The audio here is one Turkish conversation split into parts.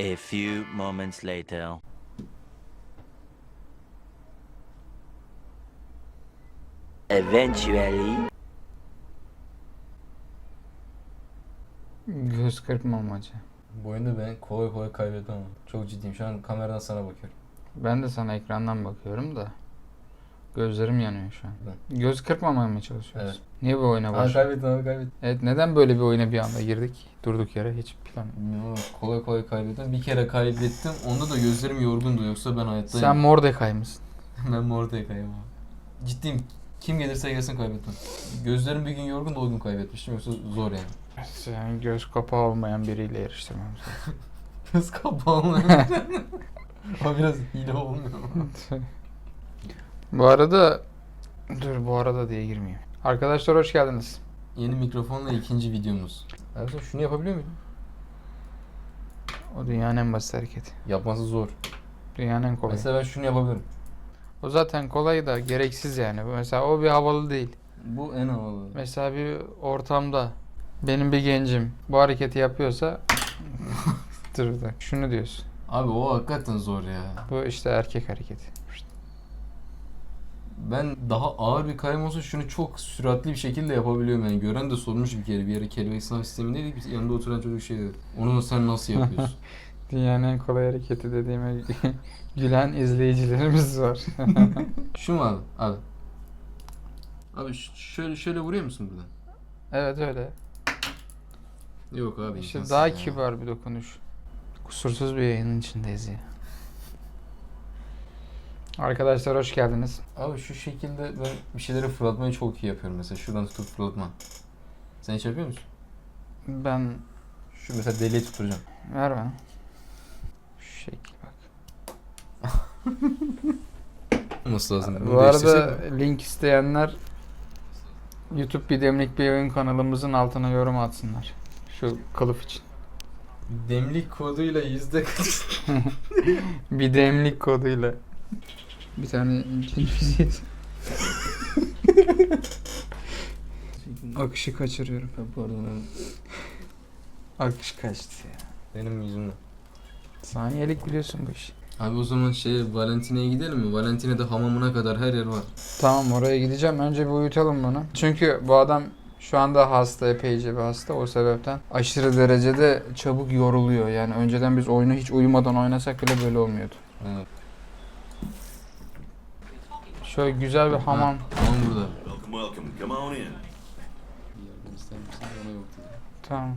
A few moments later. Eventually. Göz kırpma maçı. Bu oyunda ben kolay kolay kaybedemem. Çok ciddiyim. Şu an kameradan sana bakıyorum. Ben de sana ekrandan bakıyorum da. Gözlerim yanıyor şu an. Göz kırpmamaya mı çalışıyoruz? Evet. Niye bu oyuna Abi baş? kaybettin abi kaybettin. Evet neden böyle bir oyuna bir anda girdik? Durduk yere hiç plan. Ama kolay kolay kaybettim. Bir kere kaybettim. Onda da gözlerim yorgundu. Yoksa ben hayattayım. Sen Mordecai mısın? ben Mordecai'yim abi. Ciddiyim. Kim gelirse gelsin kaybettim. Gözlerim bir gün yorgun da o gün kaybetmiştim. Yoksa zor yani. Yani göz kapağı olmayan biriyle yarıştırmamız lazım. Göz kapağı mı? o biraz hile olmuyor mu? Bu arada dur bu arada diye girmeyeyim. Arkadaşlar hoş geldiniz. Yeni mikrofonla ikinci videomuz. Ersan şunu yapabiliyor muyum? O dünyanın en basit hareketi. Yapması zor. Dünyanın en kolay. Mesela ben şunu yapabilirim. O zaten kolay da gereksiz yani. Mesela o bir havalı değil. Bu en havalı. Mesela bir ortamda benim bir gencim bu hareketi yapıyorsa dur bir dakika. Şunu diyorsun. Abi o hakikaten zor ya. Bu işte erkek hareketi. Ben daha ağır bir kayma olsa şunu çok süratli bir şekilde yapabiliyorum yani. Gören de sormuş bir kere bir yere kelebek sınav sistemindeydik. Biz yanında oturan çocuk şey dedi. Onu da sen nasıl yapıyorsun? Dünyanın en kolay hareketi dediğime gülen izleyicilerimiz var. Şu mu abi? Abi. Abi şöyle şöyle vuruyor musun buradan? evet öyle. Yok abi. İşte daha ya. kibar bir dokunuş. Kusursuz bir yayının içindeyiz ya. Arkadaşlar hoş geldiniz. Abi şu şekilde ben bir şeyleri fırlatmayı çok iyi yapıyorum mesela. Şuradan tutup fırlatma. Sen hiç yapıyor musun? Ben Şu mesela deliği tutturacağım. ver bana. Şu şekil bak. Nasıl lazım? Bunu Bu arada değiştirsek mi? link isteyenler YouTube bir demlik bir oyun kanalımızın altına yorum atsınlar. Şu kılıf için. Demlik koduyla yüzde kaç? Bir demlik koduyla. Bir tane vizit. Akışı kaçırıyorum. Pardon abi. Akış kaçtı ya. Benim yüzümden. Saniyelik biliyorsun bu işi. Abi o zaman şey Valentine'ye gidelim mi? Valentine'de hamamına kadar her yer var. Tamam oraya gideceğim. Önce bir uyutalım bunu. Çünkü bu adam şu anda hasta, epeyce bir hasta. O sebepten aşırı derecede çabuk yoruluyor. Yani önceden biz oyunu hiç uyumadan oynasak bile böyle olmuyordu. Evet. Şöyle güzel bir hamam. Hamam burada. Welcome, welcome. Come on in. Yardım ister misin? Bana yok dedi. Tamam.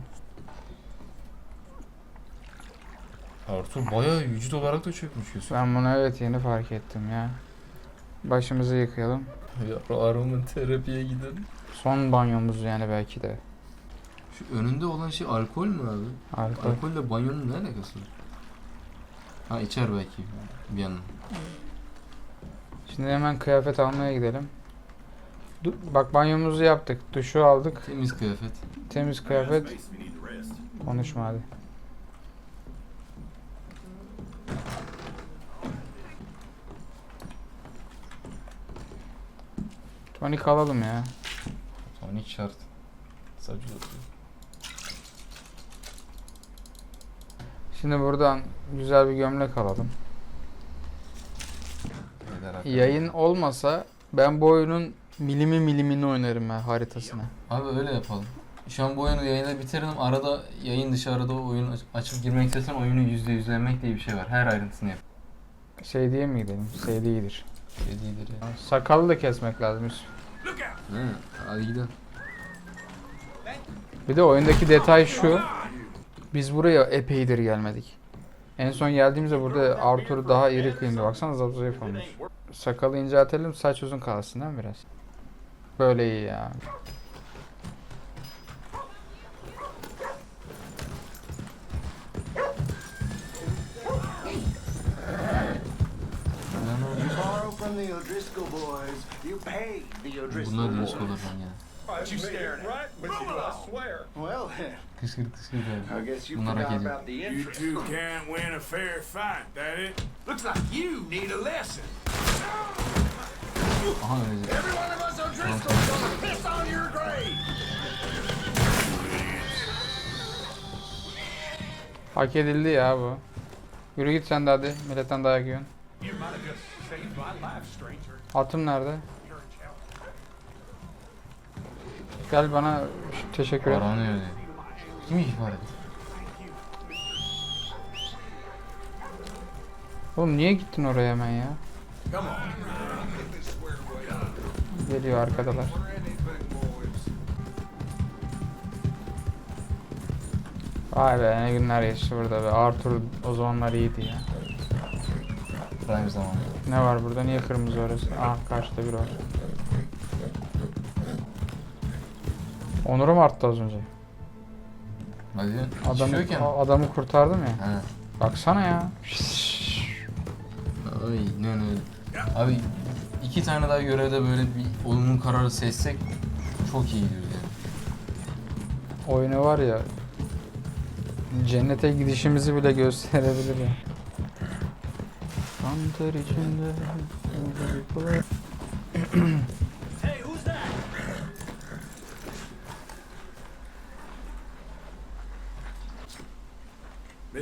Artur bayağı vücut olarak da çökmüş Yusuf. Ben bunu evet yeni fark ettim ya. Başımızı yıkayalım. Ya aroma terapiye gidelim. Son banyomuz yani belki de. Şu önünde olan şey alkol mü abi? Alkol. Alkolle banyonun ne alakası var? Ha içer belki bir yandan. Şimdi hemen kıyafet almaya gidelim. Du- Bak banyomuzu yaptık. Duşu aldık. Temiz kıyafet. Temiz kıyafet. Konuşma hadi. Tonik alalım ya. Tonik şart. Savcı. Şimdi buradan güzel bir gömlek alalım. Hakikaten. Yayın olmasa ben bu oyunun milimi milimini oynarım ben haritasını. Abi öyle yapalım. Şu an bu oyunu yayında bitirelim. Arada yayın dışı arada oyun aç- açıp girmek istersen oyunu yüzde yüzlemek diye bir şey var. Her ayrıntısını yap. Şey diye mi gidelim? Şey değildir. Şey değildir ya. Sakalı da kesmek lazım Yusuf. He, hadi gidelim. Bir de oyundaki detay şu. Biz buraya epeydir gelmedik. En son geldiğimizde burada Arthur daha iri kıyımdı. Baksana zayıf zayıf olmuş. Sakalı inceltelim saç uzun kalsın değil mi biraz? Böyle iyi ya. Bunlar lan ya. What you staring at? Right? With you, I swear. Well, Kışkırt kışkırt I guess you Bunlar forgot about the You interest. two can't win a fair fight, that it? Looks like you need a lesson. Aha. Every one of us O'Driscoll's gonna piss on your grave. Hak edildi ya bu. Yürü git sen de hadi. Milletten dayak yiyorsun. You might have just saved my life, stranger. Atım nerede? Gel bana teşekkür et. Aranıyor diyor. Kim ihbar etti? Oğlum niye gittin oraya hemen ya? Geliyor arkadalar. Vay be ne günler geçti burada be. Arthur o zamanlar iyiydi ya. Prime zamanı. Ne var burada? Niye kırmızı orası? Ah karşıda bir var. Onurum arttı az önce. Hadi. Adamı, adamı kurtardım ya. He. Baksana ya. Aynen öyle. Abi iki tane daha görevde böyle bir olumlu kararı seçsek çok iyi gidiyoruz yani. Oyunu var ya. Cennete gidişimizi bile gösterebilir ya. Kanter içinde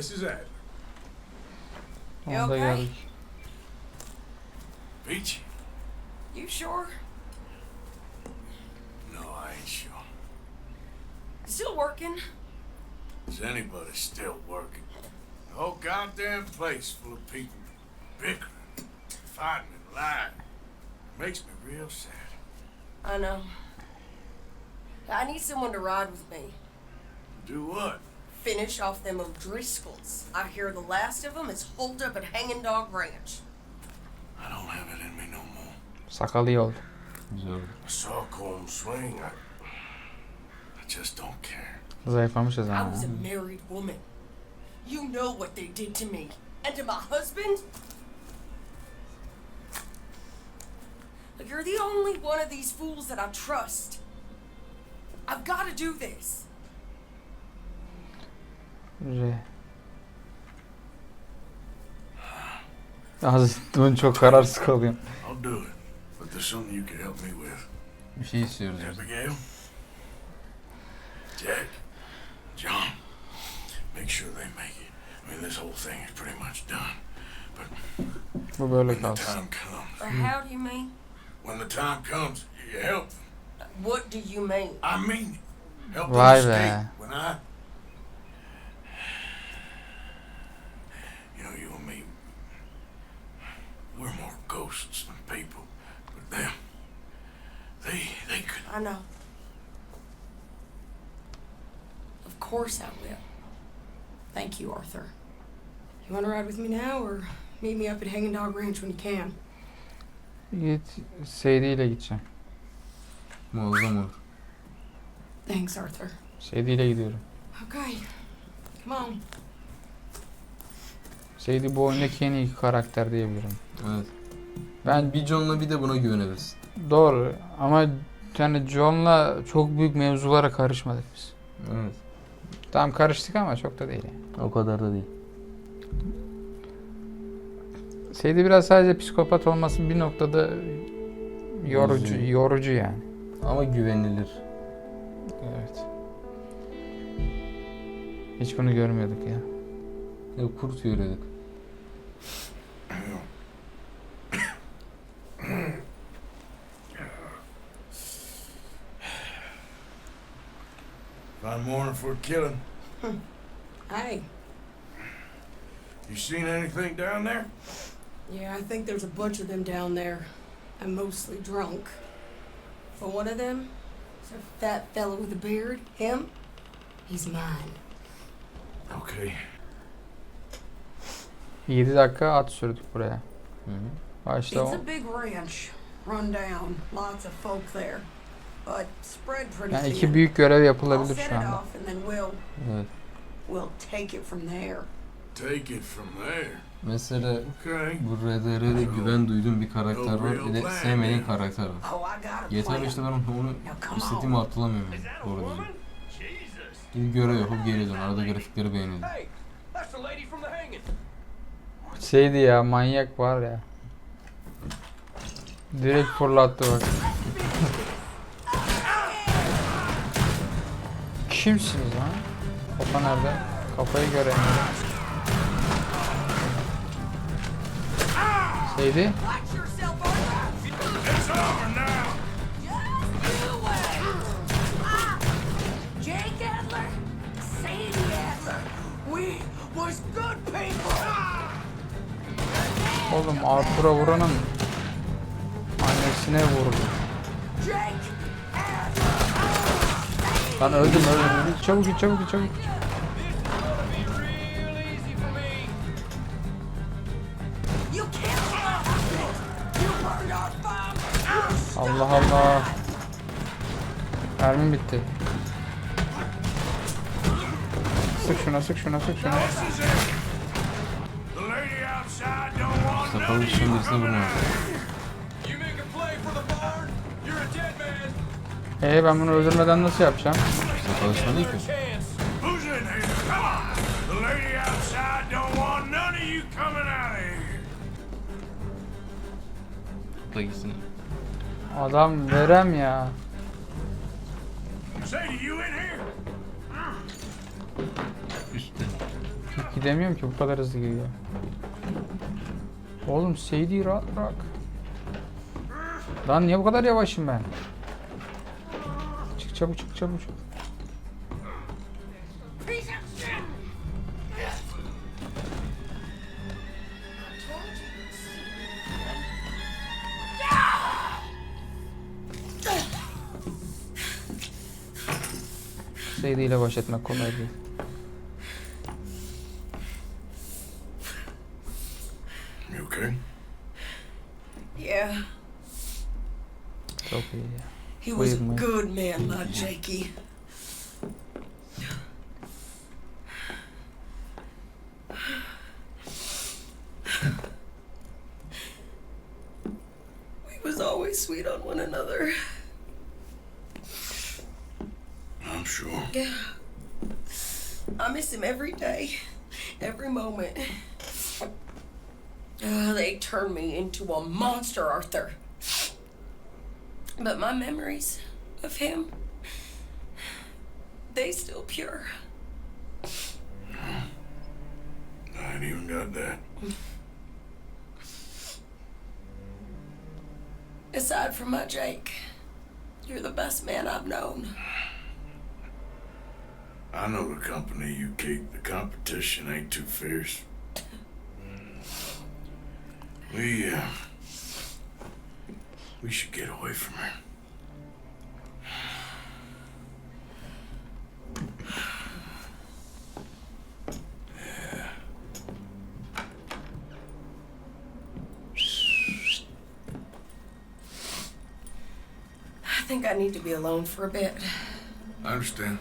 Mrs. Adler. Onda okay? geldik. Peachy? You sure? No, I ain't sure. Still working? Is anybody still working? The whole goddamn place full of people bickering, fighting, and lying. Makes me real sad. I know. I need someone to ride with me. Do what? Finish off them O'Driscolls. I hear the last of them is holed up at Hanging Dog Ranch. I don't have it in me no more. Sakalı iyi oldu. Güzel oldu. I saw Colm swing. I, I just don't care. Zayıflamışız I ama. was a married woman. You know what they did to me and to my husband. You're the only one of these fools that I trust. I've got to do this. R. Az dün çok kararsız kalıyorum. I'll do it. But there's something you can help me with. Bir şey istiyoruz. Abigail? Jack? John? Make sure they make it. I mean, this whole thing is pretty much done. Bu böyle When the kalsın. time comes, Or how do you mean? when the time comes, you help them. What do you mean? I mean it. Help Vay them escape. When I... ghosts and people. But them, they, they could... I know. Of course I will. Thank you, Arthur. You want to ride with me now, or meet me up at Hanging Dog Ranch when you can? Git Seydi ile gideceğim. Muazzam olur. Thanks, Arthur. Seydi ile gidiyorum. Okay, come on. Seydi bu oyundaki en iyi karakter diyebilirim. Evet. Ben Bir John'la bir de buna güvenebiliriz. doğru ama yani John'la çok büyük mevzulara karışmadık biz. Evet. Tamam karıştık ama çok da değil. yani. O kadar da değil. Seydi biraz sadece psikopat olması bir noktada yorucu, Üzüyor. yorucu yani. Ama güvenilir. Evet. Hiç bunu görmüyorduk ya. Ya kurt görüyorduk. Fine morning for a killing. Hmm. Hey, You seen anything down there? yeah, I think there's a bunch of them down there. I'm mostly drunk. But one of them, is a fat fellow with a beard, him, he's mine. Okay. 7 dakika at sürdük buraya. Hı hı. Başta It's o. a big ranch, run down, lots of folk there, but spread pretty Yani iki büyük görev yapılabilir set şu it anda. off and then we'll Evet. we'll take it from there. Take it from there. Mesela Okay. bu RDR'de güven duyduğum bir karakter var. Bir de sevmediğin karakter var. Oh, I got a Yeter işte ben onu istediğimi on. hatırlamıyorum Is yani. that a Doğru. Jesus. Gidip görev yapıp geri dön. Arada grafikleri beğeniyorum. Hey, that's the lady from the hanging. Şeydi ya manyak var ya. Direkt fırlattı bak. Kimsiniz lan? Kafa nerede? Kafayı göremiyorum. People. Oğlum Arthur'a vuranın annesine vurdu. Jake. Lan öldüm öldüm. Çabuk git çabuk git çabuk. Allah Allah. Mermim bitti. Sık şuna sık şuna sık şuna. This is it. The Ee ben bunu öldürmeden nasıl yapacağım? Sakalı düşman değil ki. Gitsin. Adam verem ya. Üstte. Gidemiyorum ki bu kadar hızlı gidiyor. Oğlum Seydi rahat bırak. Lan niye bu kadar yavaşım ben? Çabuk çabuk shit. Seydi ile baş etmek kolay değil. Monster, Arthur. But my memories of him, they still pure. I ain't even got that. Aside from my Jake, you're the best man I've known. I know the company you keep. The competition ain't too fierce. We, uh, we should get away from her. Yeah. I think I need to be alone for a bit. I understand.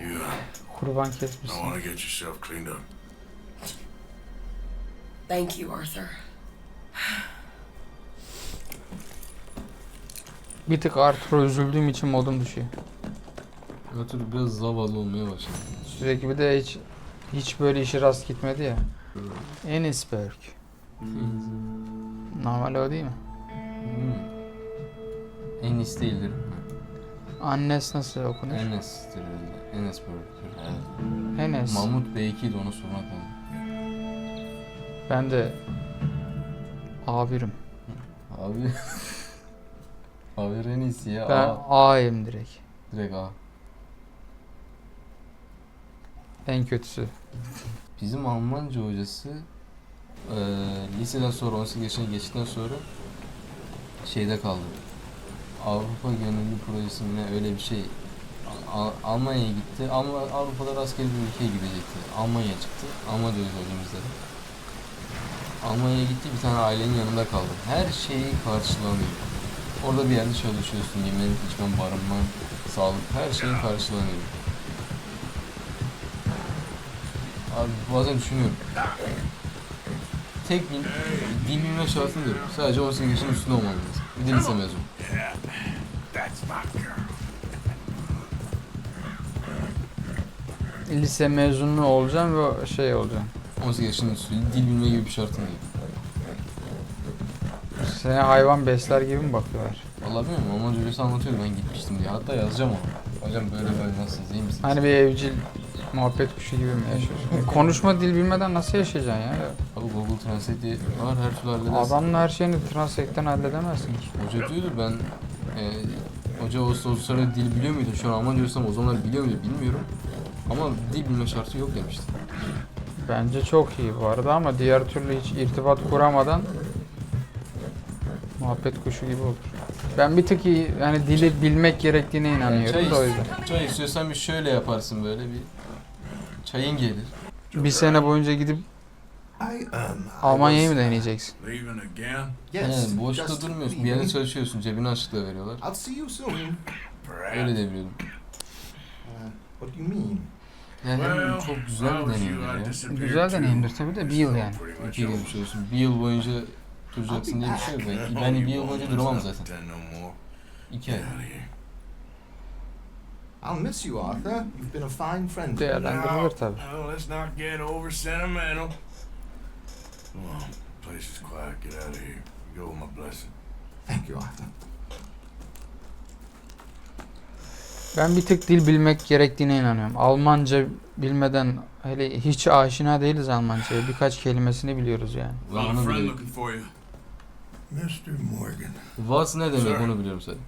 You, uh, Kurban don't want to get yourself cleaned up. Thank you, Arthur. Bir tık Arthur'a üzüldüğüm için modum düşüyor. Ötürü biraz zavallı olmaya başladı. Sürekli bir de hiç hiç böyle işi rast gitmedi ya. Ennisberg. Normal o değil mi? Hmm. Enis değildir. Annes nasıl okunuyor? Enes'tir herhalde. Enes Burger. Evet. Enes. Mahmut B2'ydi onu sormak lazım. Ben de A1'im. Abi. Abi en iyisi ya. Ben Aa, A'yim direkt. direkt A. En kötüsü. Bizim Almanca hocası eee liseden sonra 18 yaşına geçtikten sonra şeyde kaldı. Avrupa Gönüllü Projesi mi ne öyle bir şey. Al- Almanya'ya gitti. Ama Avrupa'da rastgele bir ülkeye gidecekti. Almanya çıktı. Alman diyoruz hocamız dedi. Almanya'ya gitti bir tane ailenin yanında kaldı. Her şeyi karşılanıyor. Orada bir yerde çalışıyorsun. Yemen, içmen, barınman, sağlık her şeyin karşılanıyor. Abi bazen düşünüyorum. Tek bir dil bilme şartım diyorum. Sadece 18 yaşın üstünde olman lazım. Bir de lise mezunu. Lise mezunu olacağım ve şey olacağım. 18 yaşının üstü dil bilme gibi bir şartım değil. Seni hayvan besler gibi mi bakıyorlar? Vallahi bilmiyorum Almanca hocası anlatıyordu ben gitmiştim diye. Hatta yazacağım onu. Hocam böyle böyle nasılsınız iyi misiniz? Hani bir evcil Muhabbet kuşu gibi mi yaşıyorsun? Konuşma dil bilmeden nasıl yaşayacaksın ya? Abi Google Translate diye var her türlü halledersin. Adamla her şeyini translate'ten halledemezsin ki. Hoca diyordu ben e, hoca o sosyal dil biliyor muydu? Şu an Almanca diyorsam o zamanlar biliyor muydu bilmiyorum. Ama dil bilme şartı yok demişti. Bence çok iyi bu arada ama diğer türlü hiç irtibat kuramadan muhabbet kuşu gibi olur. Ben bir tık iyi, yani dili bilmek gerektiğine inanıyorum çay, da o yüzden. çay istiyorsan bir şöyle yaparsın böyle bir çayın gelir. Bir sene boyunca gidip um, Almanya'yı mı uh, deneyeceksin? Yani boşta durmuyorsun. Bir yerde çalışıyorsun. Cebine açlıkla veriyorlar. Öyle de biliyordum. Uh, what do you mean? Yani Well, çok güzel bir you, deneyimdir ya. Güzel deneyimdir tabii de bir yıl yani. Over. gelmiş olursun. Bir yıl boyunca duracaksın diye bir şey yok. Ben, ben bir yıl boyunca duramam zaten. İki ay. I'll miss you, Arthur. You've been a fine friend. Değerlendirilir tabii. Well, let's not get over sentimental. Come on, place is quiet. Get out of here. Go with my blessing. Thank you, Arthur. Ben bir tık dil bilmek gerektiğine inanıyorum. Almanca bilmeden hele hiç aşina değiliz Almanca'ya. Birkaç kelimesini biliyoruz yani. Ben Mr. Morgan, Was ne demek Sir. onu biliyorum sadece.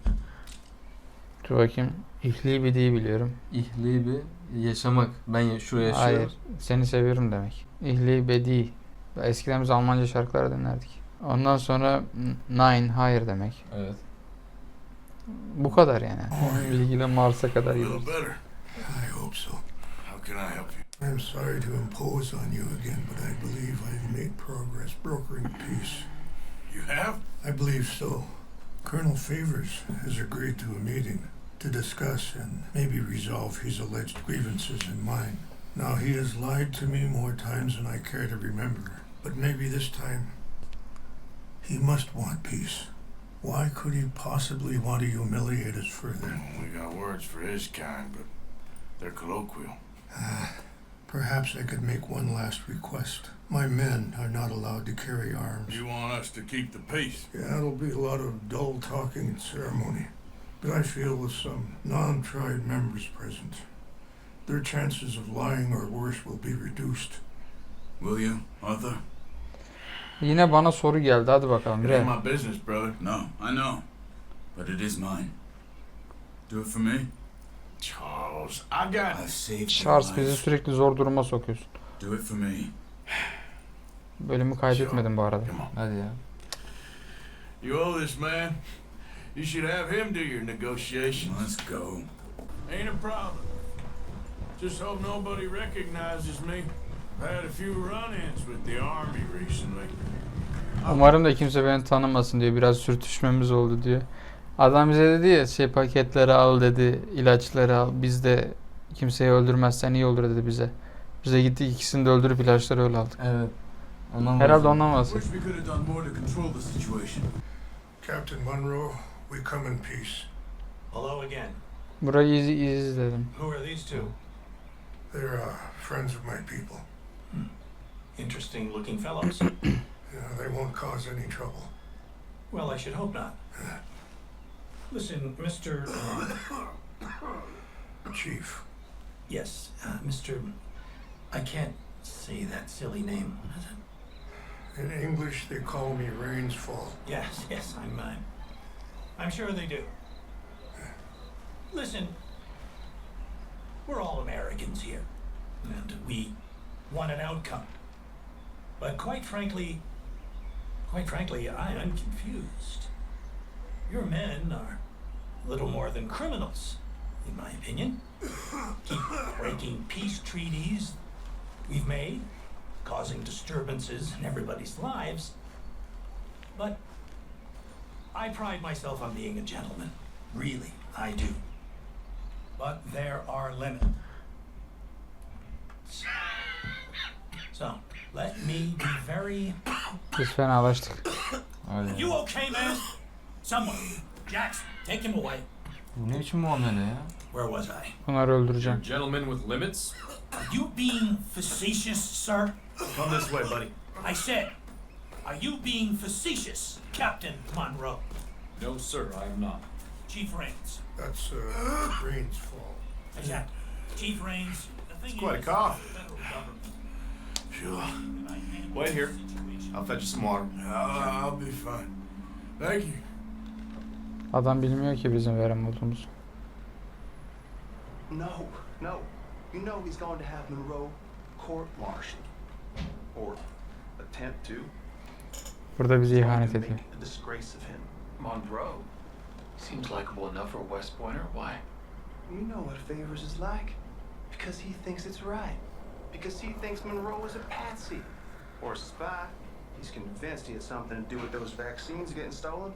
Dur bakayım. İhli diye biliyorum. İhlibi yaşamak. Ben ya- şuraya yaşıyorum. Hayır. Seni seviyorum demek. İhli bedi. Eskiden biz Almanca şarkılar dinlerdik. Ondan sonra nine hayır demek. Evet. Bu kadar yani. Bilgiyle Mars'a kadar A little gidiyoruz. better. I hope so. How can I help you? I'm sorry to impose on you again, but I believe I've made progress brokering peace. You have? I believe so. Colonel Favors has agreed to a meeting to discuss and maybe resolve his alleged grievances and mine. Now, he has lied to me more times than I care to remember, but maybe this time he must want peace. Why could he possibly want to humiliate us further? We got words for his kind, but they're colloquial. Ah. Perhaps I could make one last request. My men are not allowed to carry arms. You want us to keep the peace? Yeah, it'll be a lot of dull talking and ceremony. But I feel with some non tried members present, their chances of lying or worse will be reduced. Will you, Arthur? Yine bana soru geldi. Hadi bakalım. It Re. ain't my business, brother. No, I know. But it is mine. Do it for me. Charles, I Charles bizi sürekli zor duruma sokuyorsun. Do it for me. Bölümü kaydetmedim bu arada. Hadi ya. You owe this man. You should have him do your negotiations. Let's go. Ain't a problem. Just hope nobody recognizes me. I've had a few run-ins with the army recently. Umarım da kimse beni tanımasın diyor. Biraz sürtüşmemiz oldu diyor. Adam bize dedi ya şey paketleri al dedi. ilaçları al. Biz de kimseyi öldürmezsen iyi olur dedi bize. Bize gittik ikisini de öldürüp ilaçları öyle aldık. Evet. Ondan Herhalde ondan Wish bahsediyor. we could have done more to control the situation. Captain Monroe, we come in peace. Hello again. Burayı iz, izledim. Who are these two? They're uh, friends of my people. Interesting looking fellows. Yeah, they won't cause any trouble. well, I should hope not. Listen, Mr. Chief, yes, uh, Mr. I can't say that silly name. What is it? in English they call me Rain's Fall. Yes, yes, I'm. Uh, I'm sure they do. Listen, we're all Americans here, and we want an outcome. But quite frankly, quite frankly, I am confused. Your men are little more than criminals, in my opinion. Keep breaking peace treaties we've made, causing disturbances in everybody's lives. But I pride myself on being a gentleman. Really, I do. But there are limits. So, let me be very. Biz fenalaştık. Hadi You okay, man? Someone. Jackson, take him away. Bu ne biçim muamele ya? Where was I? Bunları öldüreceğim. Gentlemen with limits? Are you being facetious, sir? Come this way, buddy. I said, are you being facetious, Captain Monroe? No, sir, I am not. Chief Rains. That's uh, Rain's Fall. Exactly. Chief Rains, uh, thing It's quite a is, cough. the federal government, Sure. and I manage Wait here. I'll fetch you some water. I'll, I'll be fine. Thank you. Adam bilmiyor ki bizim verem olduğumuzu. No, no. You know he's going to have Monroe court-martialed. Or attempt to. Burada bize It's going ihanet to ediyor. make a disgrace of him. Monroe seems likable enough for a West Pointer. Why? You know what Favors is like. Because he thinks it's right. Because he thinks Monroe is a patsy. Or a spy. He's convinced he has something to do with those vaccines getting stolen.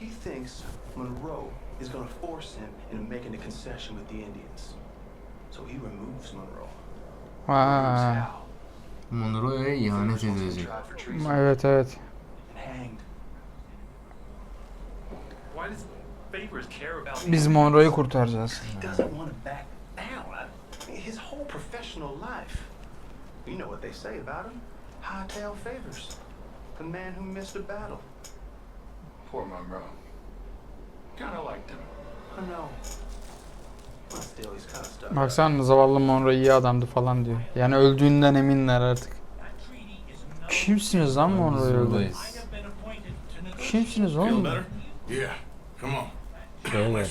He thinks Monroe is going to force him into making a concession with the Indians. So he removes Monroe. Removes Aa, Hal. Monroe'ya ihanet Favors wants to be edilecek. tried for treason evet evet. and hanged. Why does Favors care about Biz Monroe'yu kurtaracağız. He doesn't want to back down. His whole professional life. You know what they say about him. Hightail favors. The man who missed a battle. Poor Monroe. Kind of liked him. I know. But still, he's kind of stuck. up. Baksana zavallı Monroe iyi adamdı falan diyor. Yani öldüğünden eminler artık. Kimsiniz lan Biz Monroe'yu öldü? Kimsiniz oğlum? better? Yeah. Come on. Şöyle.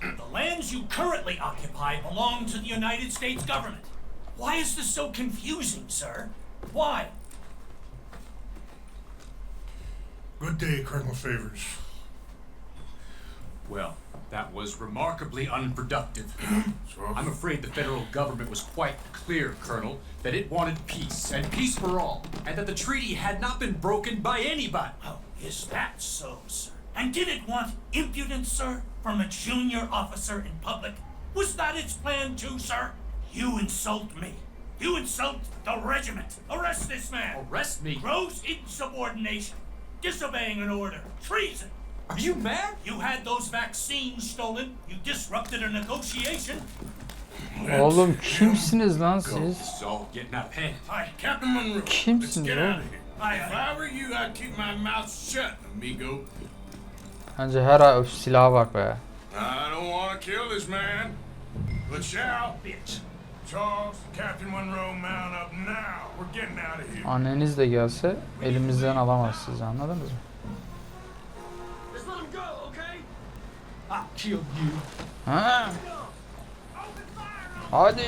The lands you currently occupy belong to the United States government. Why is this so confusing, sir? Why? Good day, Colonel Favors. Well, that was remarkably unproductive. So, I'm afraid the federal government was quite clear, Colonel, that it wanted peace, and peace for all, and that the treaty had not been broken by anybody. Oh, is that so, sir? And did it want impudence, sir, from a junior officer in public? Was that its plan too, sir? You insult me. You insult the regiment. Arrest this man. Arrest me? Gross insubordination. Disobeying an order. Treason. Are you mad? You had those vaccines stolen. You disrupted a negotiation. Oğlum kimsiniz lan siz? Hi, Captain Monroe. Kimsiniz oğlum? of here. I, If I were you, I'd keep my mouth shut, amigo. Bence her a- öf, silaha bak be. I don't want to kill this man, but shall. bitch. Charles, Captain Monroe, mount up now. We're getting out of here. Anneniz de gelse elimizden alamaz sizi anladınız mı? Just let him go, okay? I'll kill you. Ha? Hadi.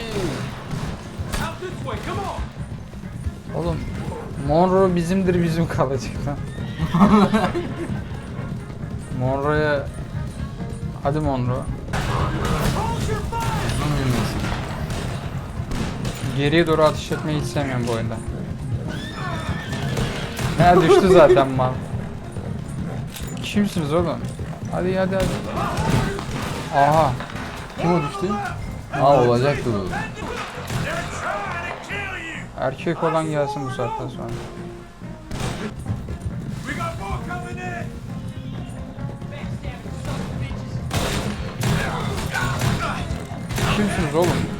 Out this way, come on! Oğlum Monroe bizimdir bizim kalacak lan. Monroe'ya Hadi Monroe. Geriye doğru atış etmeyi hiç sevmiyorum bu oyunda. Ha düştü zaten mal. Kimsiniz oğlum? Hadi hadi hadi. Aha. Kim o düştü? Aa olacaktı bu. Erkek olan gelsin bu saatten sonra. Kimsiniz oğlum?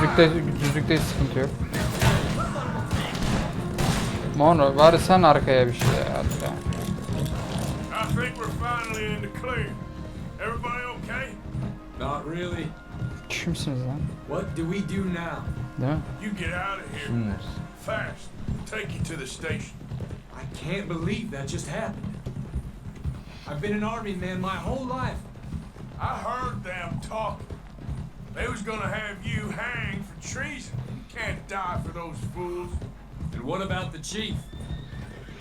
Düzlükte, düzlükte hiç sıkıntı yok. Monroe bari sen arkaya bir şey at ya. Kimsiniz lan? What do we do now? Değil mi? You get out of here Kimler? fast. Take you to the station. I can't believe that just happened. I've been an army man my whole life. I heard them talking. They was gonna have you hanged for treason. You can't die for those fools. And what about the chief?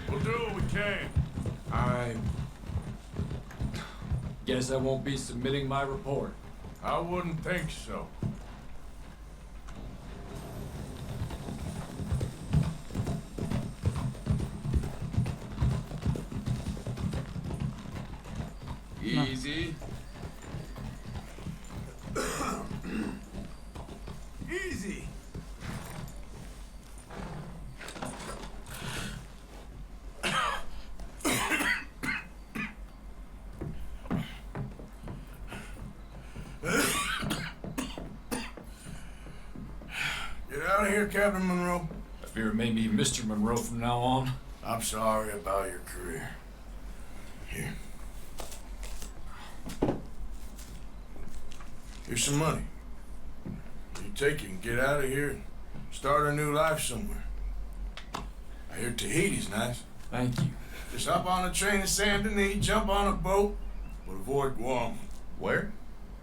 We'll do what we can. I guess I won't be submitting my report. I wouldn't think so. Out of here, Captain Monroe. I fear it may be Mr. Monroe from now on. I'm sorry about your career. Here. Here's some money. You take it and get out of here and start a new life somewhere. I hear Tahiti's nice. Thank you. Just hop on a train to San Denis, jump on a boat, but avoid Guam. Where?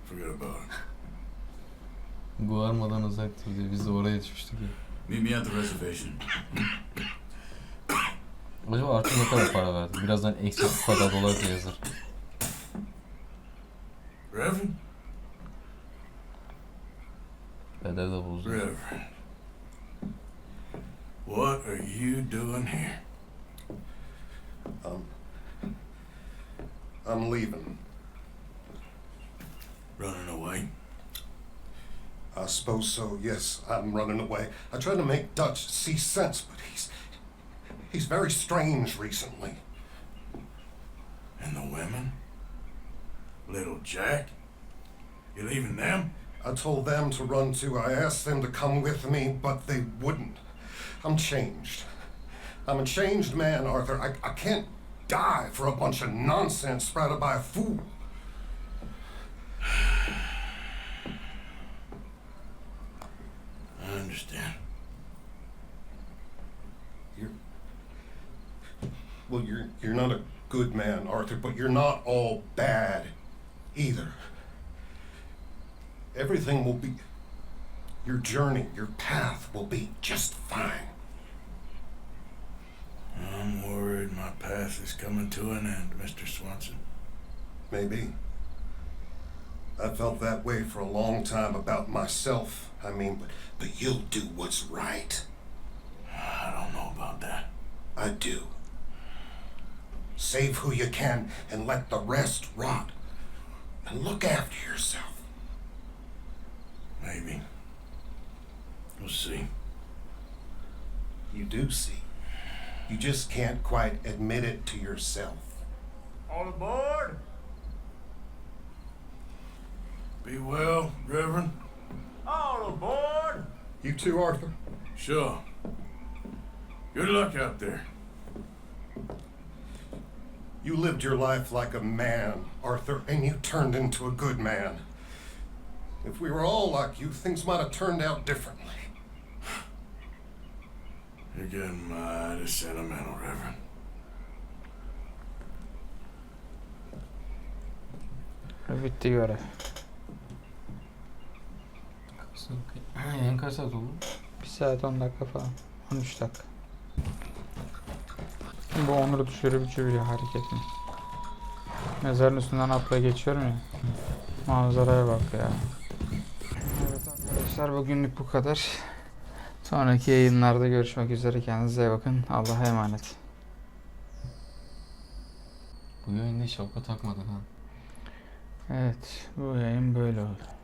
Forget about it. Guarma'dan uzaktır diye biz de oraya düşmüştük ya. Meet me at the reservation. Acaba Arthur ne kadar para verdi? Birazdan eksi bu kadar dolar diye yazar. Reverend? Bedel de bozdu. Reverend. What are you doing here? Um, I'm leaving. Running away? I suppose so, yes, I'm running away. I tried to make Dutch see sense, but he's. he's very strange recently. And the women? Little Jack? You leaving them? I told them to run too. I asked them to come with me, but they wouldn't. I'm changed. I'm a changed man, Arthur. I, I can't die for a bunch of nonsense sprouted by a fool. I understand. You're well, you're you're not a good man, Arthur, but you're not all bad either. Everything will be your journey, your path will be just fine. I'm worried my path is coming to an end, Mr. Swanson. Maybe. I felt that way for a long time about myself. I mean, but but you'll do what's right. I don't know about that. I do. Save who you can and let the rest rot. And look after yourself. Maybe. We'll see. You do see. You just can't quite admit it to yourself. All aboard! Be well, Reverend. All aboard! You too, Arthur? Sure. Good luck out there. You lived your life like a man, Arthur, and you turned into a good man. If we were all like you, things might have turned out differently. You're getting mighty sentimental, Reverend. Bitti görev. Yani kaç saat oldu? 1 saat 10 dakika falan. 13 dakika. Bu onur düşürücü bir hareket mi? Mezarın üstünden atla geçiyorum ya. Manzaraya bak ya. Evet arkadaşlar bugünlük bu kadar. Sonraki yayınlarda görüşmek üzere. Kendinize iyi bakın. Allah'a emanet. Bu yayında hiç şapka takmadın ha. Evet bu yayın böyle oldu.